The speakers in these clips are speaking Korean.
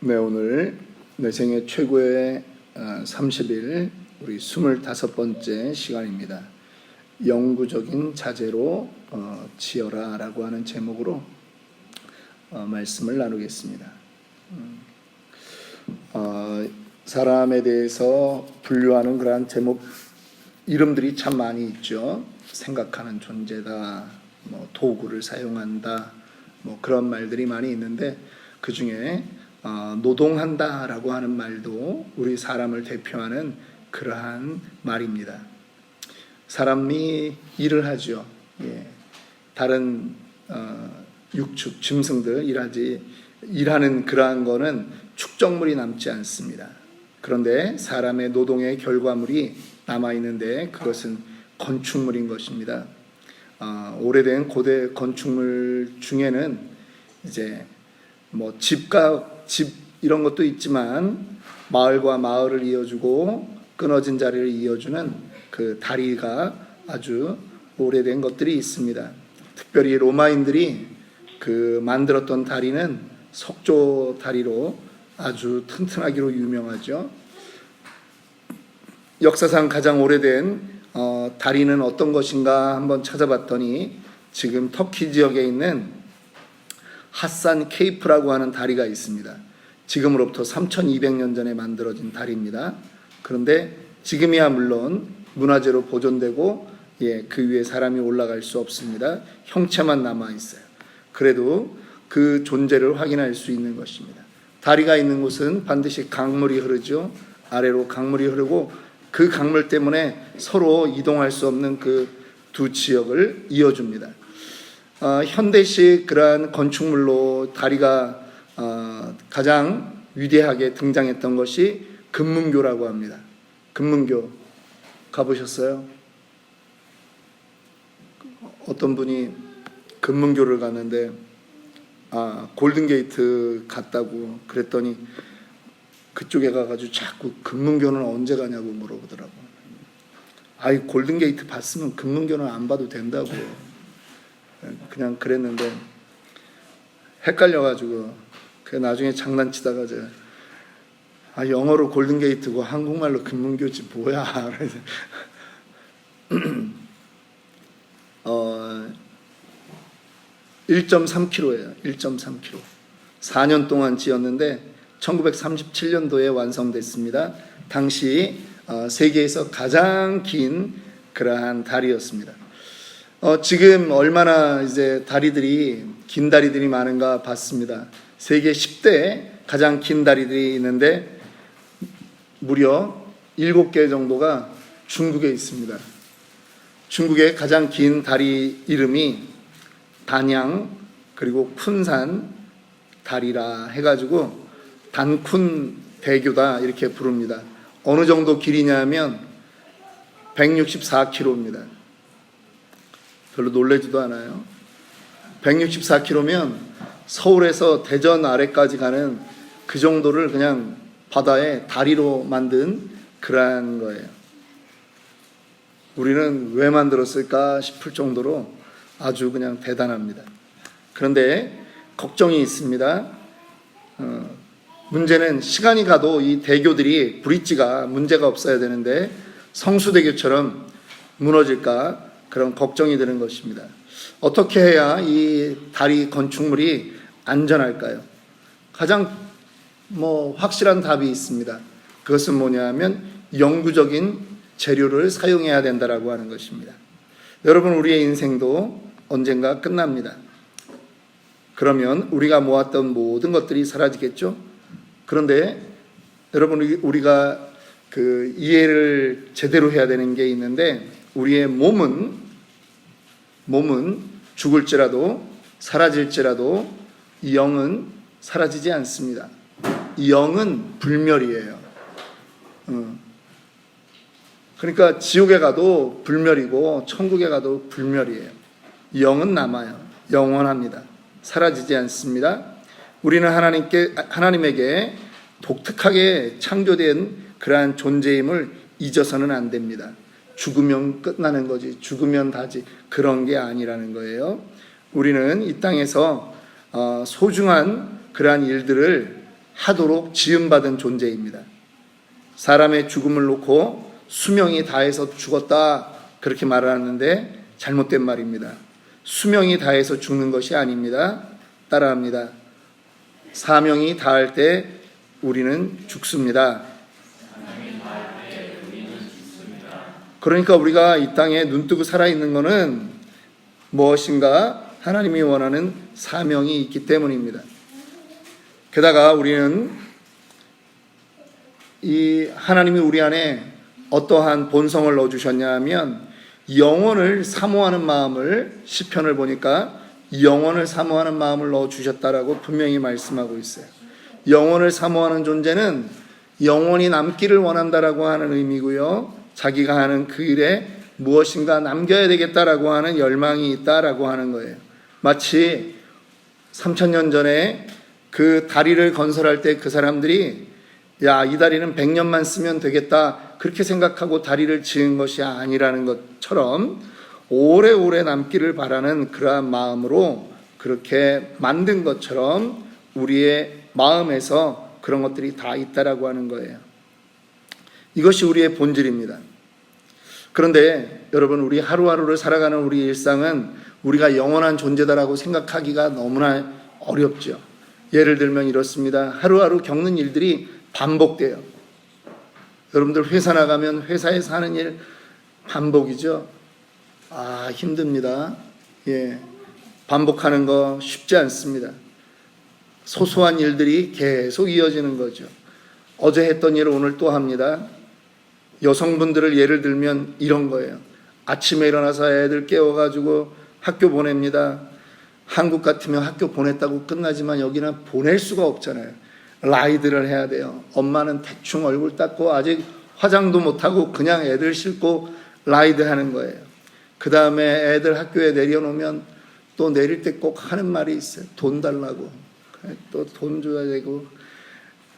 네, 오늘 내 생애 최고의 어, 30일 우리 25번째 시간입니다. 영구적인 자제로 어, 지어라 라고 하는 제목으로 어, 말씀을 나누겠습니다. 음, 어, 사람에 대해서 분류하는 그러한 제목 이름들이 참 많이 있죠. 생각하는 존재다, 뭐 도구를 사용한다, 뭐 그런 말들이 많이 있는데 그 중에 어, 노동한다라고 하는 말도 우리 사람을 대표하는 그러한 말입니다. 사람이 일을 하죠. 예. 다른 어, 육축 짐승들 일하지 일하는 그러한 거는 축적물이 남지 않습니다. 그런데 사람의 노동의 결과물이 남아 있는데 그것은 건축물인 것입니다. 어, 오래된 고대 건축물 중에는 이제 뭐 집과 집 이런 것도 있지만 마을과 마을을 이어주고 끊어진 자리를 이어주는 그 다리가 아주 오래된 것들이 있습니다. 특별히 로마인들이 그 만들었던 다리는 석조 다리로 아주 튼튼하기로 유명하죠. 역사상 가장 오래된 어, 다리는 어떤 것인가 한번 찾아봤더니 지금 터키 지역에 있는 핫산 케이프라고 하는 다리가 있습니다. 지금으로부터 3,200년 전에 만들어진 다리입니다. 그런데 지금이야 물론 문화재로 보존되고 예, 그 위에 사람이 올라갈 수 없습니다. 형체만 남아 있어요. 그래도 그 존재를 확인할 수 있는 것입니다. 다리가 있는 곳은 반드시 강물이 흐르죠. 아래로 강물이 흐르고 그 강물 때문에 서로 이동할 수 없는 그 두 지역을 이어줍니다. 어, 현대식 그러한 건축물로 다리가 어, 가장 위대하게 등장했던 것이 금문교라고 합니다. 금문교 가보셨어요? 어떤 분이 금문교를 갔는데 아 골든게이트 갔다고 그랬더니 그쪽에 가가지고 자꾸 금문교는 언제 가냐고 물어보더라고. 아이 골든게이트 봤으면 금문교는 안 봐도 된다고. 그냥 그랬는데 헷갈려가지고 그 나중에 장난치다가 제가 아 영어로 골든게이트고 한국말로 금문교지 뭐야? 어 1.3km예요. 1.3km 4년 동안 지었는데 1937년도에 완성됐습니다. 당시 어, 세계에서 가장 긴 그러한 다리였습니다 어, 지금 얼마나 이제 다리들이 긴 다리들이 많은가 봤습니다. 세계 10대 가장 긴 다리들이 있는데 무려 7개 정도가 중국에 있습니다. 중국의 가장 긴 다리 이름이 단양 그리고 쿤산 다리라 해가지고 단쿤 대교다 이렇게 부릅니다. 어느 정도 길이냐면 164km입니다. 별로 놀래지도 않아요. 164km면 서울에서 대전 아래까지 가는 그 정도를 그냥 바다에 다리로 만든 그러한 거예요. 우리는 왜 만들었을까 싶을 정도로 아주 그냥 대단합니다. 그런데 걱정이 있습니다. 어, 문제는 시간이 가도 이 대교들이 브릿지가 문제가 없어야 되는데 성수대교처럼 무너질까 그런 걱정이 되는 것입니다. 어떻게 해야 이 다리 건축물이 안전할까요? 가장 뭐 확실한 답이 있습니다. 그것은 뭐냐면 영구적인 재료를 사용해야 된다라고 하는 것입니다. 여러분 우리의 인생도 언젠가 끝납니다. 그러면 우리가 모았던 모든 것들이 사라지겠죠? 그런데 여러분 우리가 그 이해를 제대로 해야 되는 게 있는데 우리의 몸은 몸은 죽을지라도 사라질지라도 이 영은 사라지지 않습니다. 이 영은 불멸이에요. 어. 그러니까 지옥에 가도 불멸이고 천국에 가도 불멸이에요. 영은 남아요. 영원합니다. 사라지지 않습니다. 우리는 하나님께 하나님에게 독특하게 창조된 그러한 존재임을 잊어서는 안 됩니다. 죽으면 끝나는 거지, 죽으면 다지 그런 게 아니라는 거예요. 우리는 이 땅에서 어, 소중한 그러한 일들을 하도록 지음받은 존재입니다. 사람의 죽음을 놓고 수명이 다해서 죽었다 그렇게 말하는데 잘못된 말입니다. 수명이 다해서 죽는 것이 아닙니다. 따라합니다. 사명이 다할 때 우리는 죽습니다. 그러니까 우리가 이 땅에 눈뜨고 살아있는 것은 무엇인가 하나님이 원하는 사명이 있기 때문입니다. 게다가 우리는 이 하나님이 우리 안에 어떠한 본성을 넣어 주셨냐 하면 영혼을 사모하는 마음을 시편을 보니까 영혼을 사모하는 마음을 넣어 주셨다라고 분명히 말씀하고 있어요. 영혼을 사모하는 존재는 영혼이 남기를 원한다라고 하는 의미고요. 자기가 하는 그 일에 무엇인가 남겨야 되겠다라고 하는 열망이 있다라고 하는 거예요. 마치 3천년 전에 그 다리를 건설할 때 그 사람들이 야, 이 다리는 100년만 쓰면 되겠다. 그렇게 생각하고 다리를 지은 것이 아니라는 것처럼 오래오래 남기를 바라는 그러한 마음으로 그렇게 만든 것처럼 우리의 마음에서 그런 것들이 다 있다라고 하는 거예요. 이것이 우리의 본질입니다. 그런데 여러분 우리 하루하루를 살아가는 우리 일상은 우리가 영원한 존재다라고 생각하기가 너무나 어렵죠. 예를 들면 이렇습니다. 하루하루 겪는 일들이 반복돼요. 여러분들 회사 나가면 회사에서 하는 일 반복이죠. 아, 힘듭니다. 예. 반복하는 거 쉽지 않습니다. 소소한 일들이 계속 이어지는 거죠. 어제 했던 일을 오늘 또 합니다. 여성분들을 예를 들면 이런 거예요. 아침에 일어나서 애들 깨워가지고 학교 보냅니다. 한국 같으면 학교 보냈다고 끝나지만 여기는 보낼 수가 없잖아요. 라이드를 해야 돼요. 엄마는 대충 얼굴 닦고 아직 화장도 못하고 그냥 애들 싣고 라이드 하는 거예요. 그 다음에 애들 학교에 내려놓으면 또 내릴 때 꼭 하는 말이 있어요. 돈 달라고. 또 돈 줘야 되고.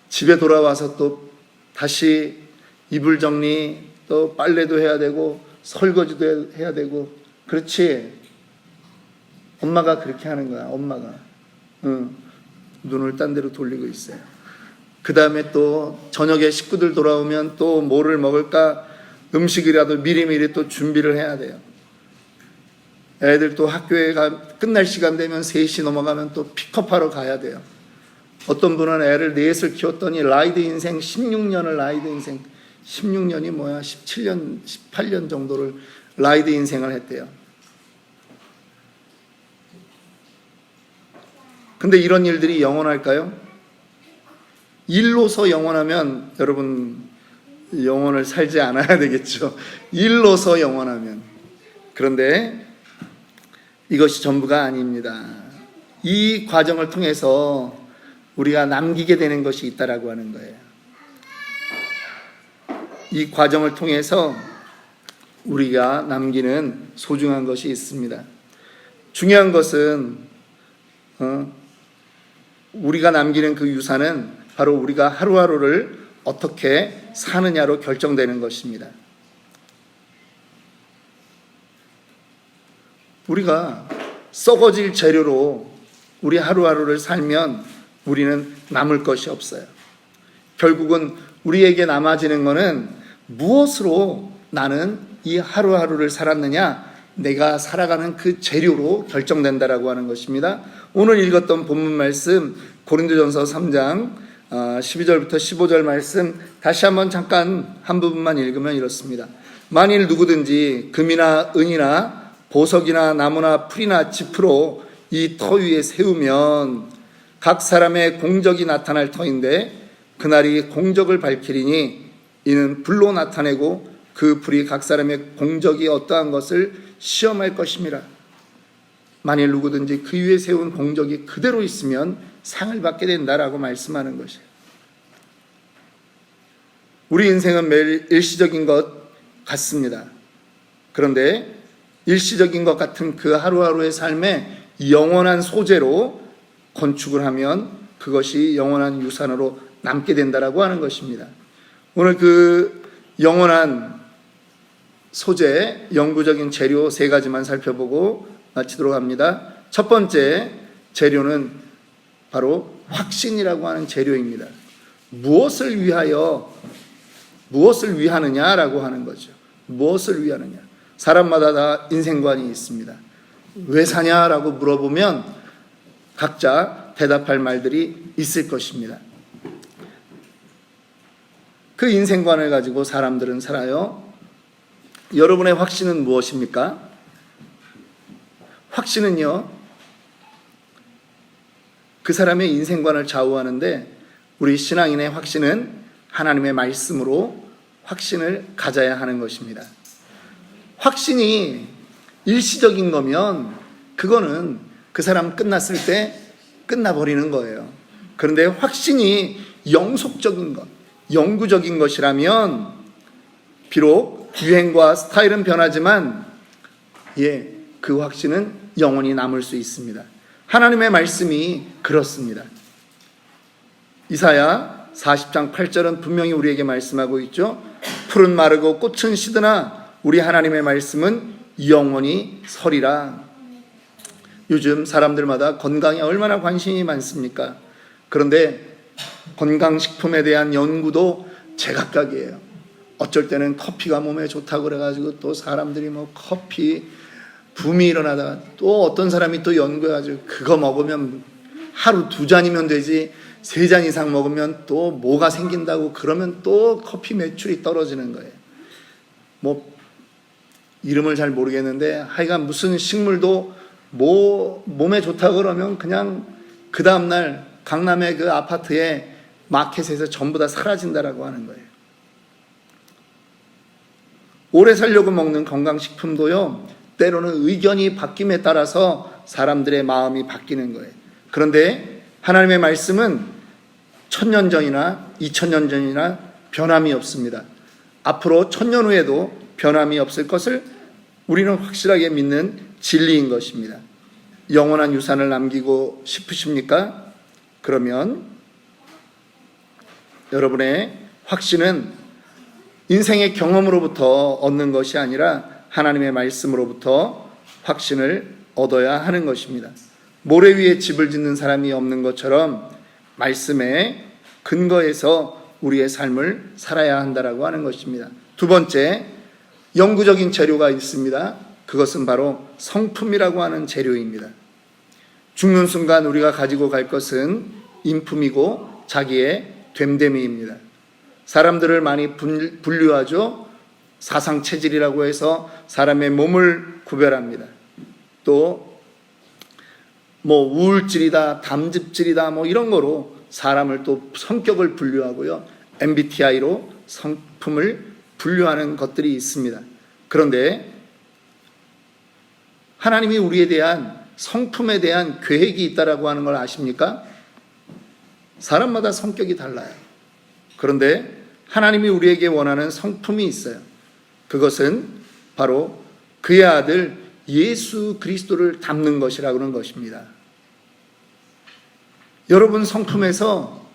집에 돌아와서 또 다시 이불 정리, 또 빨래도 해야 되고, 설거지도 해야 되고. 그렇지. 엄마가 그렇게 하는 거야, 엄마가. 응. 눈을 딴 데로 돌리고 있어요. 그 다음에 또 저녁에 식구들 돌아오면 또 뭐를 먹을까 음식이라도 미리미리 또 준비를 해야 돼요. 애들 또 학교에 가, 끝날 시간 되면 3시 넘어가면 또 픽업하러 가야 돼요. 어떤 분은 애를 넷을 키웠더니 라이드 인생 16년을 라이드 인생 16년이 뭐야 17년 18년 정도를 라이드 인생을 했대요. 근데 이런 일들이 영원할까요? 일로서 영원하면 여러분 영원을 살지 않아야 되겠죠. 일로서 영원하면. 그런데 이것이 전부가 아닙니다. 이 과정을 통해서 우리가 남기게 되는 것이 있다라고 하는 거예요. 이 과정을 통해서 우리가 남기는 소중한 것이 있습니다. 중요한 것은 어, 우리가 남기는 그 유산은 바로 우리가 하루하루를 어떻게 사느냐로 결정되는 것입니다. 우리가 썩어질 재료로 우리 하루하루를 살면 우리는 남을 것이 없어요. 결국은 우리에게 남아지는 것은 무엇으로 나는 이 하루하루를 살았느냐? 내가 살아가는 그 재료로 결정된다라고 하는 것입니다. 오늘 읽었던 본문 말씀 고린도전서 3장 12절부터 15절 말씀 다시 한번 잠깐 한 부분만 읽으면 이렇습니다. 만일 누구든지 금이나 은이나 보석이나 나무나 풀이나 짚으로 이 터 위에 세우면 각 사람의 공적이 나타날 터인데 그날이 공적을 밝히리니 이는 불로 나타내고 그 불이 각 사람의 공적이 어떠한 것을 시험할 것입니다. 만일 누구든지 그 위에 세운 공적이 그대로 있으면 상을 받게 된다라고 말씀하는 것이에요. 우리 인생은 매일 일시적인 것 같습니다. 그런데 일시적인 것 같은 그 하루하루의 삶에 영원한 소재로 건축을 하면 그것이 영원한 유산으로 남게 된다라고 하는 것입니다. 오늘 그 영원한 소재, 영구적인 재료 세 가지만 살펴보고 마치도록 합니다. 첫 번째 재료는 바로 확신이라고 하는 재료입니다. 무엇을 위하여 무엇을 위하느냐라고 하는 거죠. 무엇을 위하느냐. 사람마다 다 인생관이 있습니다. 왜 사냐라고 물어보면 각자 대답할 말들이 있을 것입니다. 그 인생관을 가지고 사람들은 살아요. 여러분의 확신은 무엇입니까? 확신은요, 그 사람의 인생관을 좌우하는데 우리 신앙인의 확신은 하나님의 말씀으로 확신을 가져야 하는 것입니다. 확신이 일시적인 거면 그거는 그 사람 끝났을 때 끝나버리는 거예요. 그런데 확신이 영속적인 것, 영구적인 것이라면 비록 유행과 스타일은 변하지만 예, 그 확신은 영원히 남을 수 있습니다. 하나님의 말씀이 그렇습니다. 이사야 40장 8절은 분명히 우리에게 말씀하고 있죠. 푸른 마르고 꽃은 시드나 우리 하나님의 말씀은 영원히 서리라. 요즘 사람들마다 건강에 얼마나 관심이 많습니까? 그런데 건강식품에 대한 연구도 제각각이에요. 어쩔 때는 커피가 몸에 좋다고 그래가지고 또 사람들이 뭐 커피 붐이 일어나다가 또 어떤 사람이 또 연구해가지고 그거 먹으면 하루 두 잔이면 되지 세 잔 이상 먹으면 또 뭐가 생긴다고 그러면 또 커피 매출이 떨어지는 거예요. 뭐 이름을 잘 모르겠는데 하여간 무슨 식물도 뭐 몸에 좋다 그러면 그냥 그 다음 날 강남의 그 아파트에 마켓에서 전부 다 사라진다라고 하는 거예요. 오래 살려고 먹는 건강식품도요, 때로는 의견이 바뀜에 따라서 사람들의 마음이 바뀌는 거예요. 그런데 하나님의 말씀은 천년 전이나 이천년 전이나 변함이 없습니다. 앞으로 천년 후에도 변함이 없을 것을 우리는 확실하게 믿는 진리인 것입니다. 영원한 유산을 남기고 싶으십니까? 그러면 여러분의 확신은 인생의 경험으로부터 얻는 것이 아니라 하나님의 말씀으로부터 확신을 얻어야 하는 것입니다. 모래 위에 집을 짓는 사람이 없는 것처럼 말씀에 근거해서 우리의 삶을 살아야 한다라고 하는 것입니다. 두 번째, 영구적인 재료가 있습니다. 그것은 바로 성품이라고 하는 재료입니다. 죽는 순간 우리가 가지고 갈 것은 인품이고 자기의 됨됨이입니다. 사람들을 많이 분류하죠. 사상 체질이라고 해서 사람의 몸을 구별합니다. 또 뭐 우울질이다, 담즙질이다, 뭐 이런 거로 사람을 또 성격을 분류하고요. MBTI로 성품을 분류하는 것들이 있습니다. 그런데 하나님이 우리에 대한 성품에 대한 계획이 있다라고 하는 걸 아십니까? 사람마다 성격이 달라요. 그런데 하나님이 우리에게 원하는 성품이 있어요. 그것은 바로 그의 아들 예수 그리스도를 담는 것이라고 하는 것입니다. 여러분 성품에서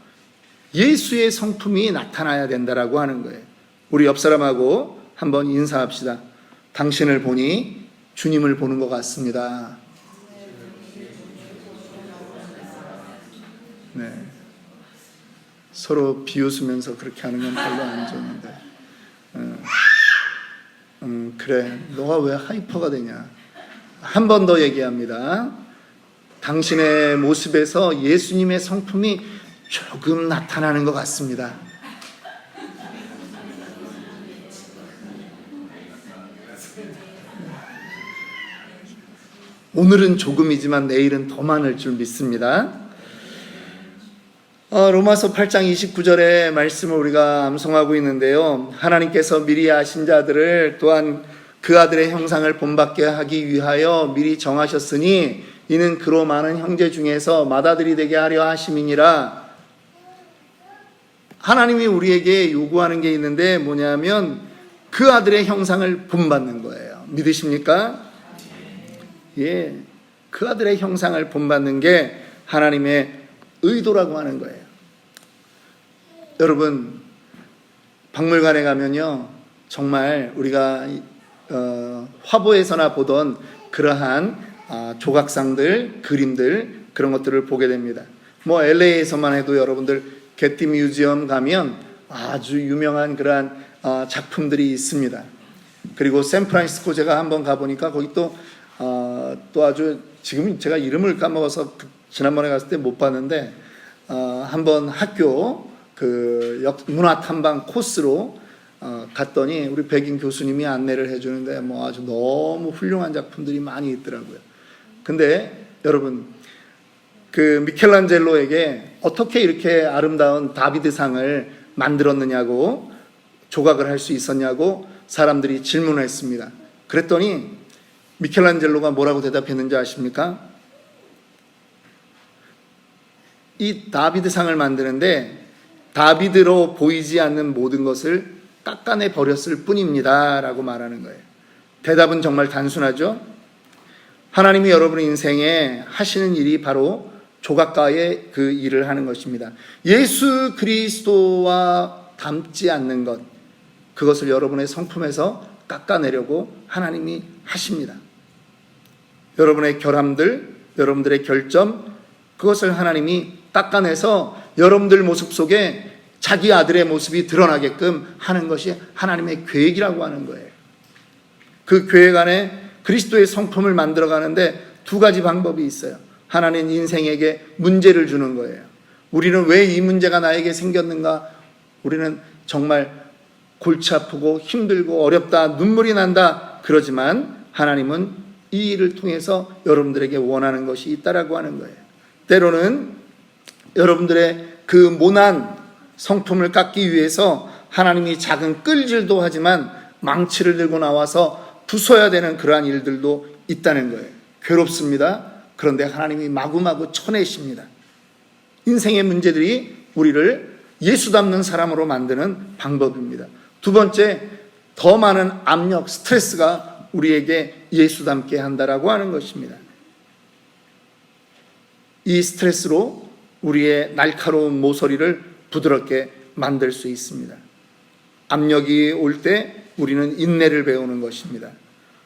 예수의 성품이 나타나야 된다라고 하는 거예요. 우리 옆 사람하고 한번 인사합시다. 당신을 보니 주님을 보는 것 같습니다. 네. 서로 비웃으면서 그렇게 하는 건 별로 안 좋은데. 음, 음, 그래. 너가 왜 하이퍼가 되냐? 한 번 더 얘기합니다. 당신의 모습에서 예수님의 성품이 조금 나타나는 것 같습니다. 오늘은 조금이지만 내일은 더 많을 줄 믿습니다. 어, 로마서 8장 29절의 말씀을 우리가 암송하고 있는데요. 하나님께서 미리 아신 자들을 또한 그 아들의 형상을 본받게 하기 위하여 미리 정하셨으니 이는 그로 많은 형제 중에서 맏아들이 되게 하려 하심이니라. 하나님이 우리에게 요구하는 게 있는데 뭐냐면 그 아들의 형상을 본받는 거예요. 믿으십니까? 예, 그 아들의 형상을 본받는 게 하나님의 의도라고 하는 거예요. 여러분, 박물관에 가면요, 정말 우리가 어, 화보에서나 보던 그러한 어, 조각상들, 그림들, 그런 것들을 보게 됩니다. 뭐 LA에서만 해도 여러분들 게티 뮤지엄 가면 아주 유명한 그러한 어, 작품들이 있습니다. 그리고 샌프란시스코 제가 한번 가보니까 거기 또, 어, 또 아주 지금 제가 이름을 까먹어서 그 지난번에 갔을 때 못 봤는데 어, 한번 학교 그 역- 문화 탐방 코스로 어, 갔더니 우리 백인 교수님이 안내를 해주는데 뭐 아주 너무 훌륭한 작품들이 많이 있더라고요. 근데 여러분 그 미켈란젤로에게 어떻게 이렇게 아름다운 다비드상을 만들었느냐고 조각을 할 수 있었냐고 사람들이 질문을 했습니다. 그랬더니 미켈란젤로가 뭐라고 대답했는지 아십니까? 이 다비드상을 만드는데 다비드로 보이지 않는 모든 것을 깎아내 버렸을 뿐입니다 라고 말하는 거예요. 대답은 정말 단순하죠. 하나님이 여러분 인생에 하시는 일이 바로 조각가의 그 일을 하는 것입니다. 예수 그리스도와 닮지 않는 것, 그것을 여러분의 성품에서 깎아내려고 하나님이 하십니다. 여러분의 결함들, 여러분들의 결점, 그것을 하나님이 깎아내서 여러분들 모습 속에 자기 아들의 모습이 드러나게끔 하는 것이 하나님의 계획이라고 하는 거예요. 그 계획 안에 그리스도의 성품을 만들어 가는데 두 가지 방법이 있어요. 하나는 인생에게 문제를 주는 거예요. 우리는 왜 이 문제가 나에게 생겼는가? 우리는 정말 골치 아프고 힘들고 어렵다, 눈물이 난다. 그러지만 하나님은 이 일을 통해서 여러분들에게 원하는 것이 있다라고 하는 거예요. 때로는 여러분들의 그 모난 성품을 깎기 위해서 하나님이 작은 끌질도 하지만 망치를 들고 나와서 부숴야 되는 그러한 일들도 있다는 거예요. 괴롭습니다. 그런데 하나님이 마구마구 쳐내십니다. 인생의 문제들이 우리를 예수 닮는 사람으로 만드는 방법입니다. 두 번째, 더 많은 압력, 스트레스가 우리에게 예수 닮게 한다라고 하는 것입니다. 이 스트레스로 우리의 날카로운 모서리를 부드럽게 만들 수 있습니다. 압력이 올 때 우리는 인내를 배우는 것입니다.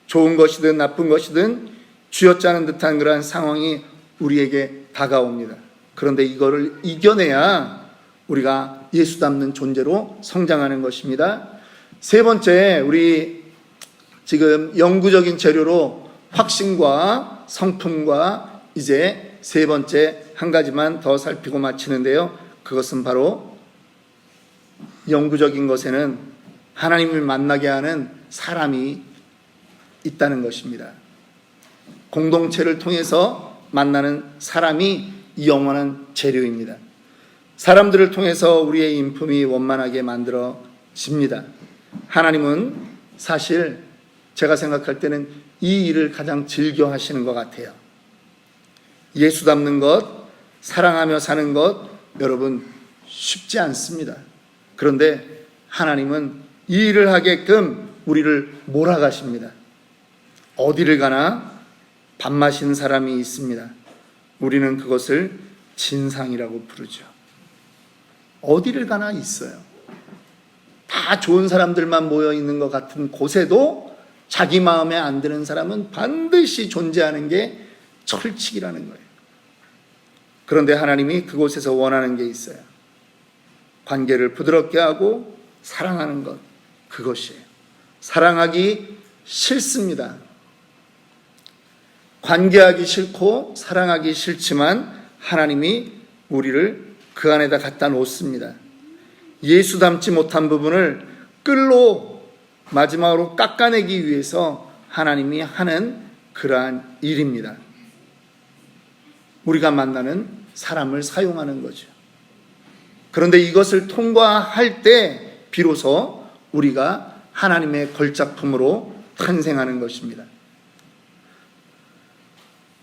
좋은 것이든 나쁜 것이든 쥐어짜는 듯한 그러한 상황이 우리에게 다가옵니다. 그런데 이거를 이겨내야 우리가 예수 닮는 존재로 성장하는 것입니다. 세 번째, 우리 지금 영구적인 재료로 확신과 성품과 이제 세 번째 한 가지만 더 살피고 마치는데요. 그것은 바로 영구적인 것에는 하나님을 만나게 하는 사람이 있다는 것입니다. 공동체를 통해서 만나는 사람이 영원한 재료입니다. 사람들을 통해서 우리의 인품이 원만하게 만들어집니다. 하나님은 사실 제가 생각할 때는 이 일을 가장 즐겨 하시는 것 같아요. 예수 닮는 것, 사랑하며 사는 것, 여러분 쉽지 않습니다. 그런데 하나님은 이 일을 하게끔 우리를 몰아가십니다. 어디를 가나 밥 마신 사람이 있습니다. 우리는 그것을 진상이라고 부르죠. 어디를 가나 있어요. 다 좋은 사람들만 모여 있는 것 같은 곳에도 자기 마음에 안 드는 사람은 반드시 존재하는 게 철칙이라는 거예요. 그런데 하나님이 그곳에서 원하는 게 있어요. 관계를 부드럽게 하고 사랑하는 것. 그것이에요. 사랑하기 싫습니다. 관계하기 싫고 사랑하기 싫지만 하나님이 우리를 그 안에다 갖다 놓습니다. 예수 닮지 못한 부분을 끌로 마지막으로 깎아내기 위해서 하나님이 하는 그러한 일입니다. 우리가 만나는 사람을 사용하는 거죠. 그런데 이것을 통과할 때 비로소 우리가 하나님의 걸작품으로 탄생하는 것입니다.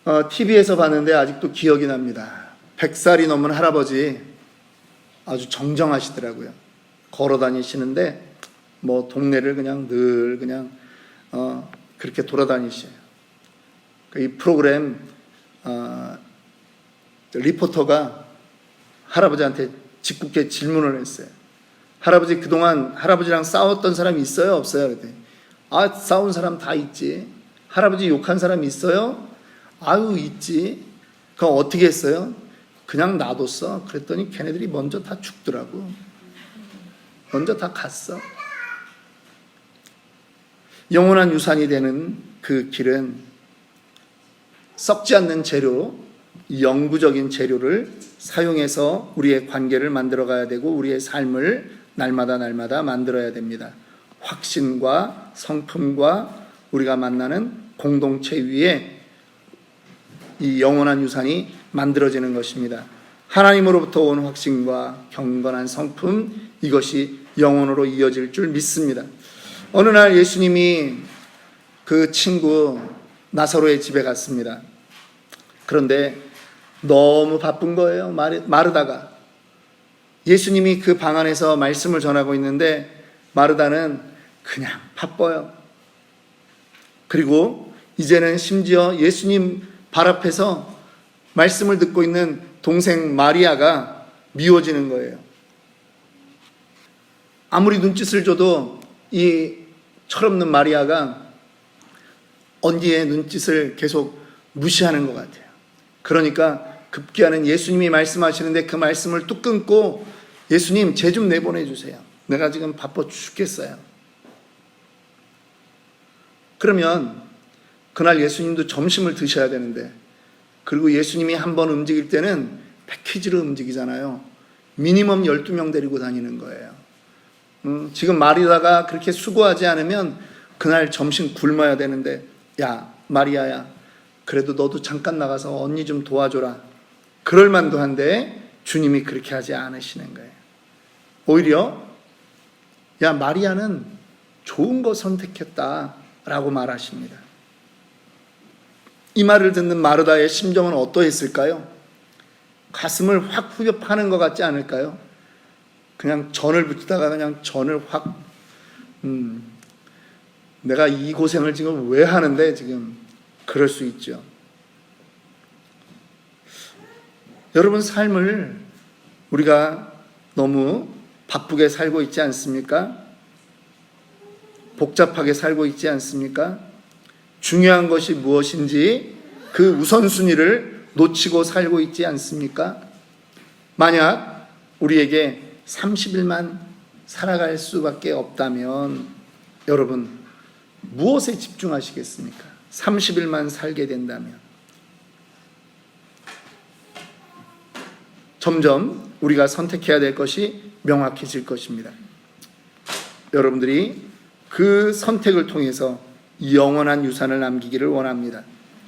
어, TV에서 봤는데 아직도 기억이 납니다. 100살이 넘은 할아버지 아주 정정하시더라고요. 걸어 다니시는데 뭐 동네를 그냥 늘 그냥 어, 그렇게 돌아다니셔요. 그이 프로그램 어, 리포터가 할아버지한테 짓궂게 질문을 했어요. 할아버지 그동안 할아버지랑 싸웠던 사람이 있어요? 없어요? 그랬더니 아 싸운 사람 다 있지. 할아버지 욕한 사람 있어요? 아유 있지. 그럼 어떻게 했어요? 그냥 놔뒀어. 그랬더니 걔네들이 먼저 다 죽더라고. 먼저 다 갔어. 영원한 유산이 되는 그 길은 썩지 않는 재료, 영구적인 재료를 사용해서 우리의 관계를 만들어 가야 되고 우리의 삶을 날마다 날마다 만들어야 됩니다. 확신과 성품과 우리가 만나는 공동체 위에 이 영원한 유산이 만들어지는 것입니다. 하나님으로부터 온 확신과 경건한 성품 이것이 영원으로 이어질 줄 믿습니다. 어느 날 예수님이 그 친구 나사로의 집에 갔습니다. 그런데 너무 바쁜 거예요. 마르, 마르다가. 예수님이 그 방 안에서 말씀을 전하고 있는데 마르다는 그냥 바빠요. 그리고 이제는 심지어 예수님 발 앞에서 말씀을 듣고 있는 동생 마리아가 미워지는 거예요. 아무리 눈짓을 줘도 이 철없는 마리아가 언니의 눈짓을 계속 무시하는 것 같아요. 그러니까 급기야는 예수님이 말씀하시는데 그 말씀을 뚝 끊고 예수님 제 좀 내보내 주세요. 내가 지금 바빠 죽겠어요. 그러면 그날 예수님도 점심을 드셔야 되는데 그리고 예수님이 한 번 움직일 때는 패키지로 움직이잖아요. 미니멈 12명 데리고 다니는 거예요. 음, 지금 마리다가 그렇게 수고하지 않으면 그날 점심 굶어야 되는데 야 마리아야 그래도 너도 잠깐 나가서 언니 좀 도와줘라. 그럴 만도 한데 주님이 그렇게 하지 않으시는 거예요. 오히려 야 마리아는 좋은 거 선택했다라고 말하십니다. 이 말을 듣는 마르다의 심정은 어떠했을까요? 가슴을 확 후벼 파는 것 같지 않을까요? 그냥 전을 붙이다가 그냥 전을 확, 음, 내가 이 고생을 지금 왜 하는데 지금 그럴 수 있죠. 여러분 삶을 우리가 너무 바쁘게 살고 있지 않습니까? 복잡하게 살고 있지 않습니까? 중요한 것이 무엇인지 그 우선순위를 놓치고 살고 있지 않습니까? 만약 우리에게 30일만 살아갈 수밖에 없다면 여러분 무엇에 집중하시겠습니까? 30일만 살게 된다면 점점 우리가 선택해야 될 것이 명확해질 것입니다. 여러분들이 그 선택을 통해서 영원한 유산을 남기기를 원합니다.